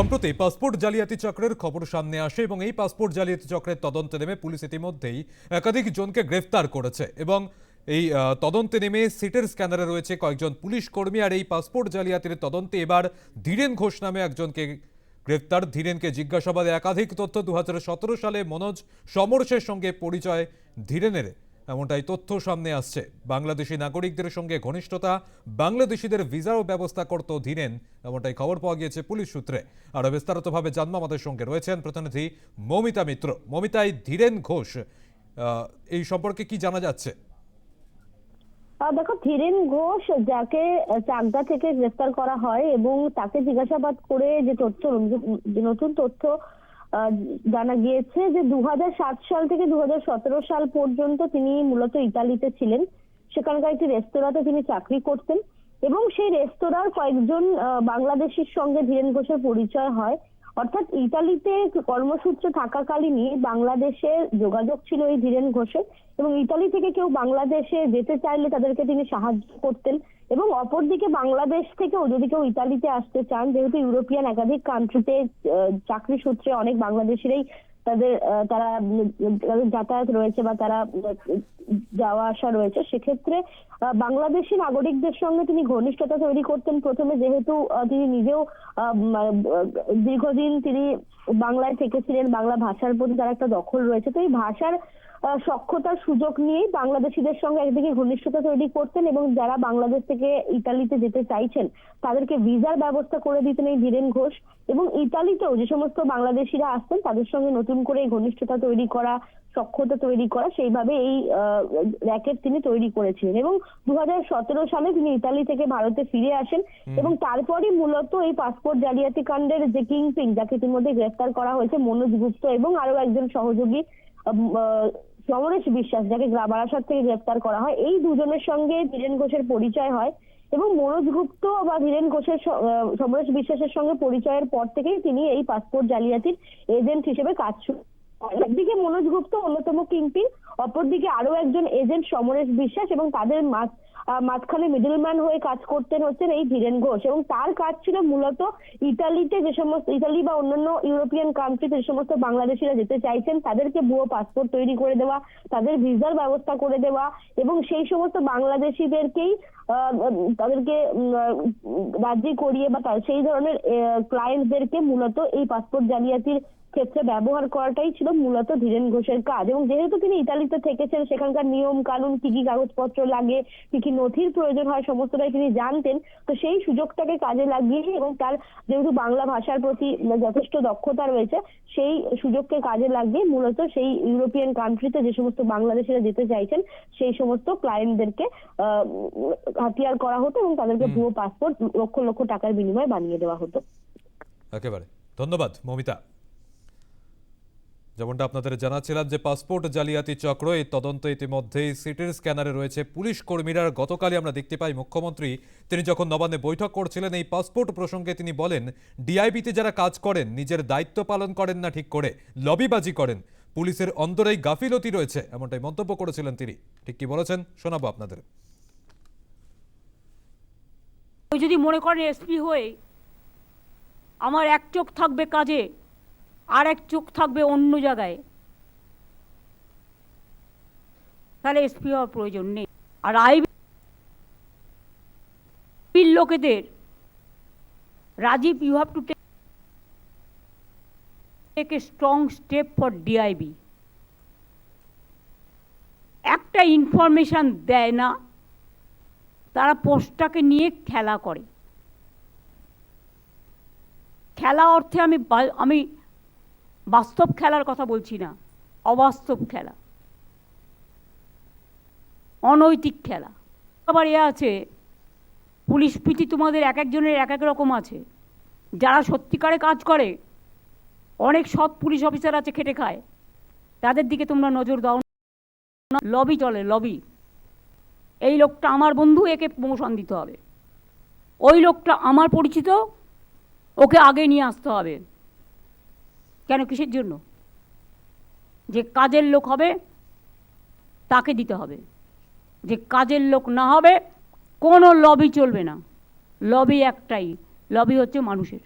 সম্প্রতি পাসপোর্ট জালিয়াতি চক্রের খবর সামনে আসে এবং এই পাসপোর্ট জালিয়াতি চক্রের তদন্তে নেমে পুলিশ ইতিমধ্যেই একাধিক জনকে গ্রেফতার করেছে এবং এই তদন্তে নেমে সিটের স্ক্যানারে রয়েছে কয়েকজন পুলিশ কর্মী আর এই পাসপোর্ট জালিয়াতির তদন্তে এবার ধীরেন ঘোষ নামে একজনকে গ্রেফতার। ধীরেনকে জিজ্ঞাসাবাদে একাধিক তথ্য দু হাজার সতেরো সালে মনোজ সমরসের সঙ্গে পরিচয় ধীরেনের। এমনটাই তথ্য সামনে আসছে। বাংলাদেশি নাগরিকদের সঙ্গে ঘনিষ্ঠতা, বাংলাদেশিদের ভিসাও ব্যবস্থা করত ধীরেন এমনটাই খবর পাওয়া গিয়েছে পুলিশ সূত্রে। আরও বিস্তারিতভাবে জানব আমাদের সঙ্গে রয়েছেন প্রতিনিধি মমিতা মিত্র। মমিতাই ধীরেন ঘোষ। এই সম্পর্কে কি জানা যাচ্ছে? দেখো, ধীরেন ঘোষ যাকে চাকদা থেকে গ্রেফতার করা হয় এবং তাকে জিজ্ঞাসাবাদ করে যে তথ্য নতুন তথ্য জানা গিয়েছে যে দু হাজার সাত সাল থেকে দুহাজার সতেরো সাল পর্যন্ত তিনি মূলত ইতালিতে ছিলেন। সেখানকার একটি রেস্তোরাঁতে তিনি চাকরি করতেন এবং সেই রেস্তোরাঁর কয়েকজন বাংলাদেশির সঙ্গে ধীরেন ঘোষের পরিচয় হয়। অর্থাৎ ইতালিতে কর্মসূত্রে থাকাকালীনই বাংলাদেশে যোগাযোগ ছিল এই ধীরেন ঘোষের এবং ইতালি থেকে কেউ বাংলাদেশে যেতে চাইলে তাদেরকে তিনি সাহায্য করতেন। এবং অপরদিকে বাংলাদেশ থেকেও যদি কেউ ইতালিতে আসতে চান, যেহেতু ইউরোপিয়ান একাধিক কান্ট্রিতে চাকরি সূত্রে অনেক বাংলাদেশিরাই তাদের তারা তাদের যাতায়াত রয়েছে বা তারা যাওয়া আসা রয়েছে, সেক্ষেত্রে বাংলাদেশি নাগরিকদের সঙ্গে তিনি ঘনিষ্ঠতা তৈরি করতেন প্রথমে, যেহেতু তিনি নিজেও দীর্ঘদিন তিনি বাংলায় থেকেছিলেন, বাংলা ভাষার প্রতি তার একটা দখল রয়েছে, তো এই ভাষার সক্ষতার সুযোগ নিয়েই বাংলাদেশিদের সঙ্গে একদিকে ঘনিষ্ঠতা তৈরি করতেন এবং যারা বাংলাদেশ থেকে ইতালিতে যেতে চাইছেন, তাদেরকে ভিসার ব্যবস্থা করে দিতেন এই ধীরেন ঘোষ এবং ইতালিতেও যে সমস্ত বাংলাদেশিরা আসতেন, তাদের সঙ্গে নতুন করে ঘনিষ্ঠতা তৈরি করা সক্ষতা তৈরি করা সেইভাবে এই র্যাকেট তিনি তৈরি করেছিলেন এবং দু হাজার সতেরো সালে তিনি ইতালি থেকে ভারতে ফিরে আসেন এবং তারপরই মূলত এই পাসপোর্ট জালিয়াতি কাণ্ডের যে কিং পিং যাকে ইতিমধ্যে গ্রেফতার করা হয়েছে মনোজ গুপ্ত এবং আরও একজন সহযোগী সমরেশ বিশ্বাস যাকে বারাসাত থেকে গ্রেফতার করা হয় এই দুজনের সঙ্গে ধীরেন ঘোষের পরিচয় হয় এবং মনোজ গুপ্ত বা ধীরেন ঘোষের সমরেশ বিশ্বাসের সঙ্গে পরিচয়ের পর থেকেই তিনি এই পাসপোর্ট জালিয়াতির এজেন্ট হিসেবে কাজ শুরু। একদিকে মনোজ গুপ্ত অন্যতম কিংপিন, অপরদিকে আরও একজন এজেন্ট সমরেশ বিশ্বাস এবং তাদের মাঝ- মাঝখানে মিডলম্যান হয়ে কাজ করতেন হচ্ছেন এই ধীরেন ঘোষ এবং তার কাজ ছিল মূলত ইতালিতে যে সমস্ত, ইতালি বা অন্যান্য ইউরোপিয়ান কান্ট্রিতে যে সমস্ত বাংলাদেশিরা যেতে চাইছেন, তাদেরকে ভুয়ো পাসপোর্ট তৈরি করে দেওয়া, তাদের ভিসার ব্যবস্থা করে দেওয়া এবং সেই সমস্ত বাংলাদেশিদেরকেই তাদেরকে রাজি করিয়ে বা সেই ধরনের ক্লায়েন্টদেরকে মূলত এই পাসপোর্ট জালিয়াতির ক্ষেত্রে ব্যবহার করাটাই ছিল মূলত ধীরেন ঘোষের কাজ। এবং যেহেতু তিনি ইতালিতে থেকেছেন সেখানকার নিয়ম কানুন কি কি কাগজপত্র লাগে কি কি নথির প্রয়োজন হয় সমস্তটাই তিনি জানতেন। তো সেই সুযোগটাকে কাজে লাগিয়ে এবং তার যেহেতু বাংলা ভাষার প্রতি যথেষ্ট দক্ষতা রয়েছে সেই সুযোগকে কাজে লাগিয়ে মূলত সেই ইউরোপিয়ান কান্ট্রিতে যে সমস্ত বাংলাদেশিরা যেতে চাইছেন সেই সমস্ত ক্লায়েন্টদেরকে আহ, হাতিয়ার করা হতো এবং তাদেরকে ভুয়ো পাসপোর্ট লক্ষ লক্ষ টাকার বিনিময়ে বানিয়ে দেওয়া হতো। একেবারে। ধন্যবাদ মমিতা। যেমনটা আপনাদের জানাচ্ছিলাম যে পাসপোর্ট জালিয়াতি চক্র, এই তদন্ত ইতিমধ্যেই সিটির স্ক্যানারে রয়েছে পুলিশ কর্মীরা। গতকালই আমরা দেখতে পাই মুখ্যমন্ত্রী, তিনি যখন নবান্নে বৈঠক করছিলেন, এই পাসপোর্ট প্রসঙ্গে তিনি বলেন, ডিআইবিতে যারা কাজ করেন, নিজের দায়িত্ব পালন করেন না ঠিক করে, লবিবাজি করেন। পুলিশের অন্তরেই গাফিলতি রয়েছে, এমনটাই মন্তব্য করেছিলেন তিনি। ঠিক কি বলেছেন? শোনাবো আপনাদের। যদি মনে করেন এসপি হয়ে আমার এক চোখ থাকবে কাজে আর এক চোখ থাকবে অন্য জায়গায়। তাহলে এসপি হওয়ার প্রয়োজন নেই। আর আইবির লোকেদের, Rajiv you have to take a strong step for DIB একটা ইনফরমেশন দেয় না, তারা পোস্টটাকে নিয়ে খেলা করে। খেলা অর্থে আমি আমি বাস্তব খেলার কথা বলছি না, অবাস্তব খেলা। অনৈতিক খেলা। আবার এ আছে, পুলিশ প্রীতি তোমাদের এক একজনের এক এক রকম আছে। যারা সত্যিকারে কাজ করে, অনেক সৎ পুলিশ অফিসার আছে খেটে খায়। তাদের দিকে তোমরা নজর দাও না। লবি চলে, লবি। এই লোকটা আমার বন্ধু, একে প্রমোশন দিতে হবে। ওই লোকটা আমার পরিচিত, ওকে আগে নিয়ে আসতে হবে। কেন কিসের জন্য? যে কাজের লোক হবে, তাকে দিতে হবে। যে কাজের লোক না হবে, কোনো লবি চলবে না। লবি একটাই লবি হচ্ছে মানুষের।